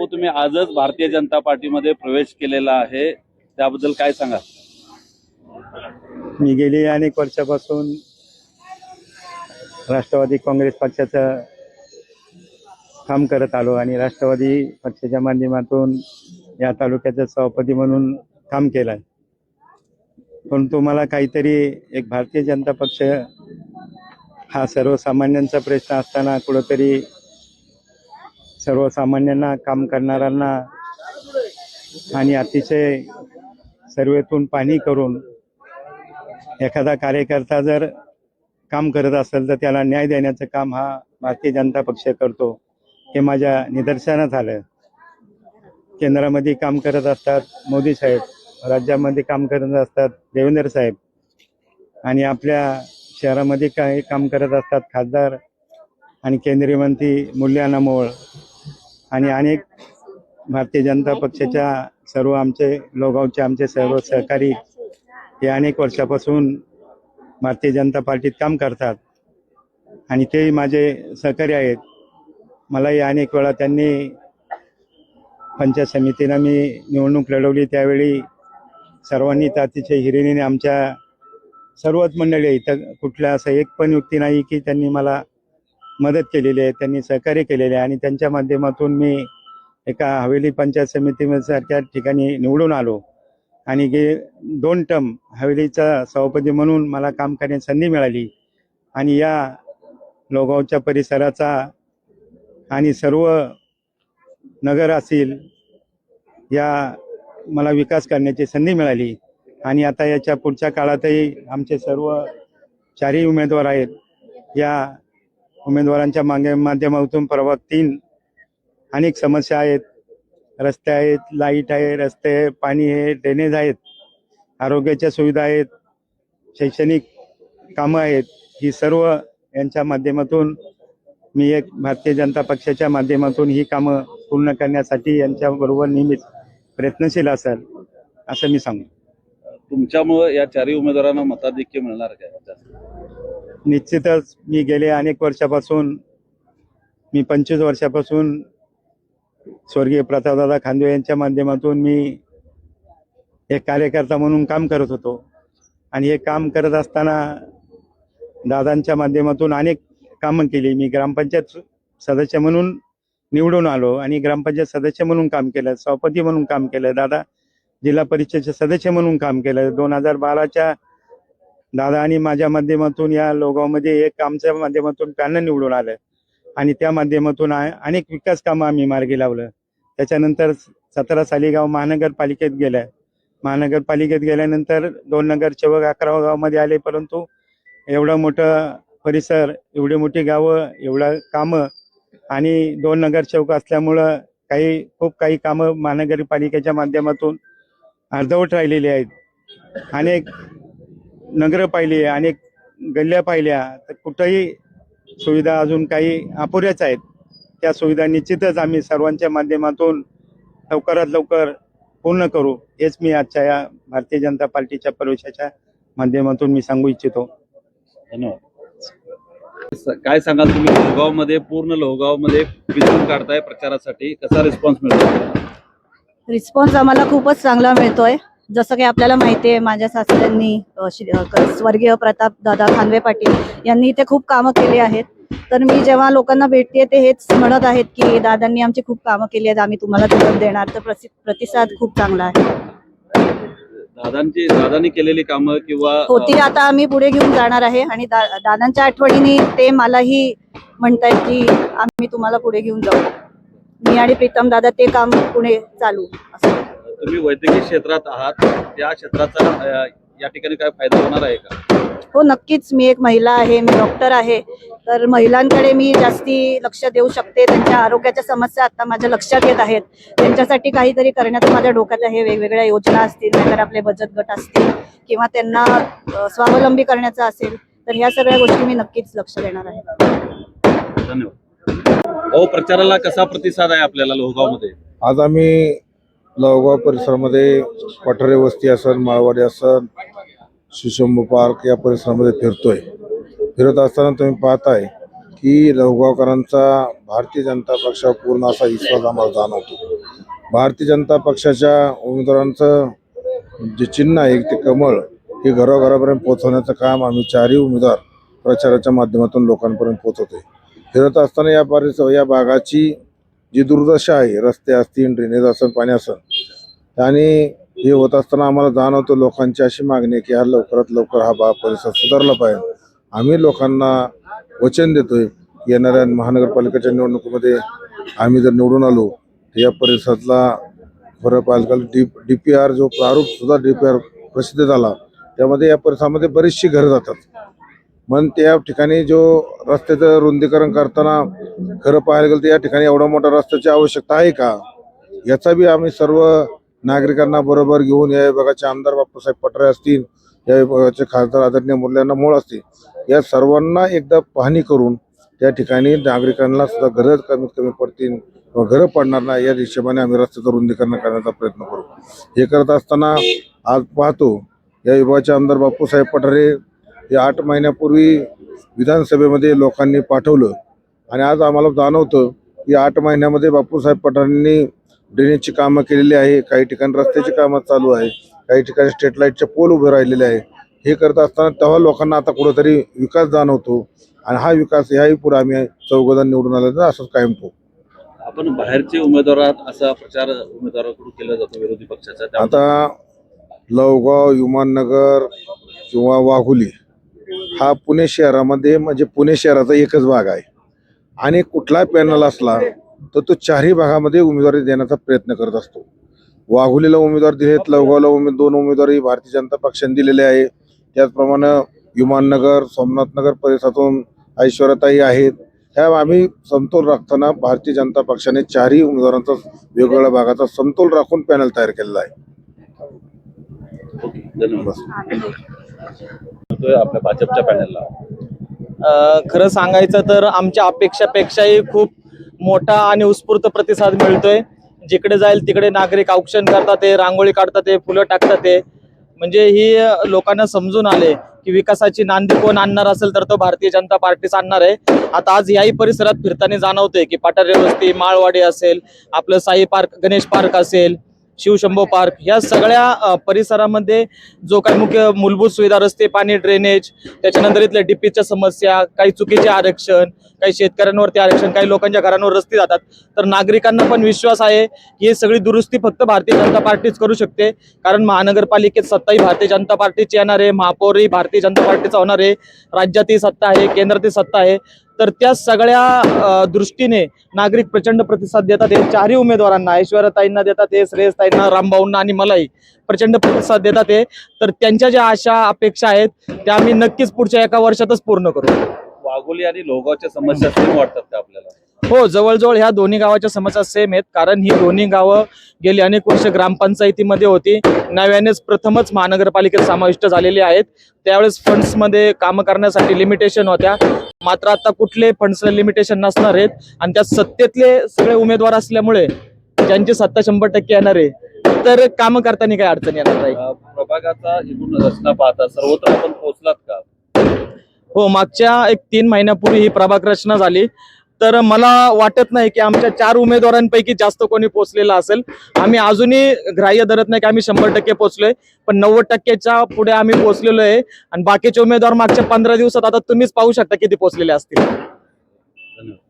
बापू तुम्ही आजच भारतीय जनता पार्टीमध्ये प्रवेश केलेला आहे. त्याबद्दल काय सांगा मी गेली अनेक वर्षापासून राष्ट्रवादी काँग्रेस पक्षाचं काम करत आलो आणि राष्ट्रवादी पक्षाच्या माध्यमातून या तालुक्याचा सभापती म्हणून काम केलं आहे. परंतु मला काहीतरी एक भारतीय जनता पक्ष हा सर्वसामान्यांचा प्रश्न असताना कुठंतरी सर्वसामान्यांना काम करणाऱ्यांना आणि अतिशय सर्वेतून पाणी करून एखादा कार्यकर्ता जर काम करत असेल तर त्याला न्याय देण्याचं काम हा भारतीय जनता पक्ष करतो. हे माझ्या निदर्शनात आलं केंद्रामध्ये काम करत असतात मोदी साहेब राज्यामध्ये काम करत असतात देवेंद्र साहेब आणि आपल्या शहरामध्ये काही काम करत असतात खासदार आणि केंद्रीय मंत्री मूल्याना मोळ आणि अनेक भारतीय जनता पक्षाच्या सर्व आमचे लोगावचे आमचे सर्व सहकारी हे अनेक वर्षापासून भारतीय जनता पार्टीत काम करतात. आणि तेही माझे सहकारी आहेत. मलाही अनेक वेळा त्यांनी पंचायत समितीनं मी निवडणूक लढवली त्यावेळी सर्वांनी तातीच्या हिरिणीने आमच्या सर्वच मंडळी इथं कुठल्या असं एक पण व्यक्ती नाही की त्यांनी मला मदत केलेली आहे त्यांनी सहकार्य केलेले आहे आणि त्यांच्या माध्यमातून मी एका हवेली पंचायत समितीसारख्या ठिकाणी निवडून आलो. आणि गे दोन टर्म हवेलीचा सभापती म्हणून मला काम करण्याची संधी मिळाली. आणि या लोगावच्या परिसराचा आणि सर्व नगर असेल या मला विकास करण्याची संधी मिळाली. आणि आता याच्या पुढच्या काळातही आमचे सर्व चारही उमेदवार आहेत या उमेदवारांच्या मागे माध्यमातून प्रभाग तीन अनेक समस्या आहेत. रस्ते आहेत लाइट आहे रस्ते आहे पाणी आहे ड्रेनेज आहेत आरोग्याच्या सुविधा आहेत शैक्षणिक कामं आहेत. ही सर्व यांच्या माध्यमातून मी एक भारतीय जनता पक्षाच्या माध्यमातून ही कामं पूर्ण करण्यासाठी यांच्याबरोबर नेहमीच प्रयत्नशील असेल असं मी सांगू. तुमच्यामुळं या चारही उमेदवारांना मताधिक्य मिळणार काय निश्चितच मी गेले अनेक वर्षापासून मी पंचवीस वर्षापासून स्वर्गीय प्रतापदादा खांदवे यांच्या माध्यमातून मी एक कार्यकर्ता म्हणून काम करत होतो. आणि हे काम करत असताना दादांच्या माध्यमातून अनेक कामं केली. मी ग्रामपंचायत सदस्य म्हणून निवडून आलो आणि ग्रामपंचायत सदस्य म्हणून काम केलं सभापती म्हणून काम केलं दादा जिल्हा परिषदेचे सदस्य म्हणून काम केलं. दोन हजार बाराच्या दादा आणि माझ्या माध्यमातून या लोगावमध्ये एक आमच्या माध्यमातून पॅनल निवडून आलं. आणि त्या माध्यमातून अनेक विकास कामं आम्ही मार्गी लावलं. त्याच्यानंतर सतरा साली गाव महानगरपालिकेत गेलं. महानगरपालिकेत गेल्यानंतर दोन नगर चौक अकराव गावामध्ये आले परंतु एवढं मोठं परिसर एवढी मोठी गावं एवढं कामं आणि दोन नगर चौक असल्यामुळं काही खूप काही कामं महानगरपालिकेच्या माध्यमातून अर्धवट राहिलेली आहेत. अनेक नगरं पाहिली अनेक गल्ल्या पाहिल्या तर कुठंही सुविधा अजून काही अपुऱ्याच आहेत. त्या सुविधा निश्चितच आम्ही सर्वांच्या माध्यमातून लवकरात लवकर पूर्ण करू हेच मी आजच्या या भारतीय जनता पार्टीच्या प्रवेशाच्या माध्यमातून मी सांगू इच्छितो. धन्यवाद. काय सांगाल तुम्ही? लोहगावमध्ये पूर्ण लोहगावमध्ये काढताय प्रचारासाठी. कसा रिस्पॉन्स मिळतो रिस्पॉन्स आम्हाला खूपच चांगला मिळतोय. जसं की आपल्याला माहिती आहे माझ्या सासऱ्यांनी स्वर्गीय प्रताप दादा खानवे पाटील यांनी इथे खूप कामं केली आहेत. तर मी जेव्हा लोकांना भेटते ते हेच म्हणत आहेत की दादांनी आमची खूप कामं केली आहेत आम्ही तुम्हाला जबाब देणार. तर प्रतिसाद खूप चांगला आहे. दादांची दादांनी केलेली कामं किंवा होती आता आम्ही पुढे घेऊन जाणार आहे आणि दा- दादांच्या आठवणीने ते मलाही म्हणतायत की आम्ही तुम्हाला पुढे घेऊन जाऊ. मी आणि प्रीतम दादा ते काम पुढे चालू असं. तुम्ही वैद्यकीय क्षेत्रात आहात त्या क्षेत्राचा या ठिकाणी काय फायदा होणार आहे का? हो नक्कीच. मी एक महिला आहे मी डॉक्टर आहे. तर महिलांकडे मी जास्ती लक्ष देऊ शकते. त्यांच्या आरोग्याच्या समस्या आता माझ्या लक्षात येत आहेत. त्यांच्यासाठी काहीतरी करण्याचं माझ्या डोक्यात आहे वेगवेगळ्या योजना असतील नाहीतर आपले बचत गट असतील किंवा त्यांना स्वावलंबी करण्याचं असेल तर ह्या सगळ्या गोष्टी मी नक्कीच लक्ष देणार आहे. धन्यवाद. अहो प्रचाराला कसा प्रतिसाद आहे आपल्याला लोहगावमध्ये आज आम्ही लवगाव परिसरामध्ये पठारे वस्ती असन माळवाडी असन सुशंभ पार्क या परिसरामध्ये फिरतोय. फिरत असताना तुम्ही पाहताय की लवगावकरांचा भारतीय जनता पक्षावर पूर्ण असा विश्वास आम्हाला जाणवतो. भारतीय जनता पक्षाच्या उमेदवारांचं जे चिन्ह आहे ते कमळ हे घरोघरापर्यंत पोहोचवण्याचं काम आम्ही चारही उमेदवार प्रचाराच्या माध्यमातून लोकांपर्यंत पोहोचवतोय. फिरत असताना या परिसर या भागाची जी दुर्दशा आहे रस्ते असतील ड्रेनेज असेल पाणी असेल आणि हे होत असताना आम्हाला जाणवतो लोकांची अशी मागणी आहे की हा लवकरात लवकर हा बा परिसर सुधारला पाहिजे. आम्ही लोकांना वचन देतोय येणाऱ्या महानगरपालिकेच्या निवडणुकीमध्ये आम्ही जर निवडून आलो तर या परिसरातला खरं आजकाल डी डी पी आर जो प्रारूप सुद्धा डी पी आर प्रसिद्ध झाला त्यामध्ये या परिसरामध्ये बरीचशी घरं जातात. मग त्या ठिकाणी जो रस्त्याचं रुंदीकरण करताना खरं पाहायला गेलं तर या ठिकाणी एवढा मोठा रस्त्याची आवश्यकता आहे का? याचा बी आम्ही सर्व नागरिकांना बरोबर घेऊन या विभागाचे आमदार बापूसाहेब पटरे असतील या विभागाचे खासदार आदरणीय मुल्यांना मोळ असतील या सर्वांना एकदा पाहणी करून त्या ठिकाणी नागरिकांना सुद्धा घरं कमीत कमी पडतील किंवा घरं पडणार नाही या हिशोबाने आम्ही रस्त्याचं रुंदीकरण करण्याचा प्रयत्न करू. हे करत असताना आज पाहतो या विभागाचे आमदार बापूसाहेब पठारे हे आठ महिन्यापूर्वी विधानसभेमध्ये लोकांनी पाठवलं आणि आज आम्हाला जाणवतं की आठ महिन्यामध्ये बापूसाहेब पठारेंनी ड्रेनेजची कामं केलेली आहे काही ठिकाणी रस्त्याची कामं चालू आहे काही ठिकाणी स्ट्रीट लाईटचे पोल उभे राहिलेले आहे. हे करत असताना तेव्हा लोकांना आता कुठंतरी विकास जाणवतो आणि हा विकास ह्याही पुढे आम्ही चौघजण निवडून आल्यानंतर असंच कायम ठेवू. आपण बाहेरचे उमेदवार आहात असा प्रचार उमेदवाराकडून केला जातो विरोधी पक्षाचा आता लवगाव विमाननगर किंवा वाघुली हा पुणे शहरामध्ये म्हणजे पुणे शहराचा एकच भाग आहे. आणि कुठला पॅनल असला तर तो चारही भागामध्ये उमेदवारी देण्याचा प्रयत्न करत असतो. वाघुलीला उमेदवार दिलेत लवगावला उमेद दोन उमेदवारी भारतीय जनता पक्षाने दिलेले आहे. त्याचप्रमाणे विमाननगर सोमनाथनगर परिसरातून ऐश्वर्याताई आहेत. ह्या आम्ही समतोल राखताना भारतीय जनता पक्षाने चारही उमेदवारांचा वेगवेगळ्या भागाचा समतोल राखून पॅनल तयार केलेला आहे. आपल्या भाजपच्या पॅनलला. अ, खरं सांगायचं तर आमच्या अपेक्षापेक्षाही खूप मोठा आणि उत्स्फूर्त प्रतिसाद मिळतोय. जिकडे जाईल तिकडे नागरिक औक्षण करतात ते रांगोळी काढतात ते फुलं टाकतात ते. म्हणजे ही लोकांना समजून आले की विकासाची नांदी कोण आणणार असेल तर तो भारतीय जनता पार्टीच आणणार आहे. आता आज याही परिसरात फिरताना जाणवतोय की पाटारे वस्ती माळवाडी असेल आपलं साई पार्क गणेश पार्क असेल शिवशंभो पार्क. या सगळ्या परिसरामध्ये जो काही मुख्य मूलभूत सुविधा रस्ते पाणी ड्रेनेज त्याच्यानंतर इथल्या डिपीच्या समस्या काही चुकीचे आरक्षण काही शेतकऱ्यांवरती आरक्षण काही लोकांच्या घरांवर रस्ते जातात. तर नागरिकांना पण विश्वास आहे की ही सगळी दुरुस्ती फक्त भारतीय जनता पार्टीच करू शकते. कारण महानगरपालिकेत सत्ताही भारतीय जनता पार्टीची येणार आहे महापौरही भारतीय जनता पार्टीचा होणार आहे. राज्यातही सत्ता आहे केंद्रातही सत्ता आहे. तर त्या सगळ्या दृष्टीने नागरिक प्रचंड प्रतिसाद देतात. हे चारही उमेदवारांना ऐश्वर्याताईंना देतात हे श्रेयसताईंना रामभाऊंना आणि मलाही प्रचंड प्रतिसाद देतात हे. तर त्यांच्या ज्या आशा अपेक्षा आहेत त्या आम्ही नक्कीच पुढच्या एका वर्षातच पूर्ण करू. वाघोली आणि लोहगावच्या समस्या सेम वाटतात का आपल्याला? हो जवळजवळ ह्या दोन्ही गावाच्या समस्या सेम आहेत. कारण ही दोन्ही गावं गेली अनेक वर्ष ग्रामपंचायतीमध्ये होती. नव्यानेच प्रथमच महानगरपालिकेत समाविष्ट झालेली आहेत. त्यावेळेस फंड्समध्ये कामं करण्यासाठी लिमिटेशन होत्या. मात्र आता कुठले फंड्स लिमिटेशन नसणार आहेत. आणि त्या सत्तेतले सगळे उमेदवार असल्यामुळे ज्यांची सत्ता शंभर टक्के येणार आहे तर कामं करताना काही अडचण येणार नाही प्रभागाचा एकूण रचना पाहता सर्वत्र आपण पोहोचलात का? हो मागच्या एक तीन महिन्यापूर्वी ही प्रभाग रचना झाली. तर मला वाटत नाही की आमच्या चार उमेदवारांपैकी जास्त कोणी पोचलेला असेल. आम्ही अजूनही ग्राह्य धरत नाही की आम्ही शंभर टक्के पोचलोय पण नव्वद टक्क्याच्या पुढे आम्ही पोचलेलो आहे. आणि बाकीचे उमेदवार मागच्या पंधरा दिवसात आता तुम्हीच पाहू शकता किती पोचलेले असतील. धन्यवाद.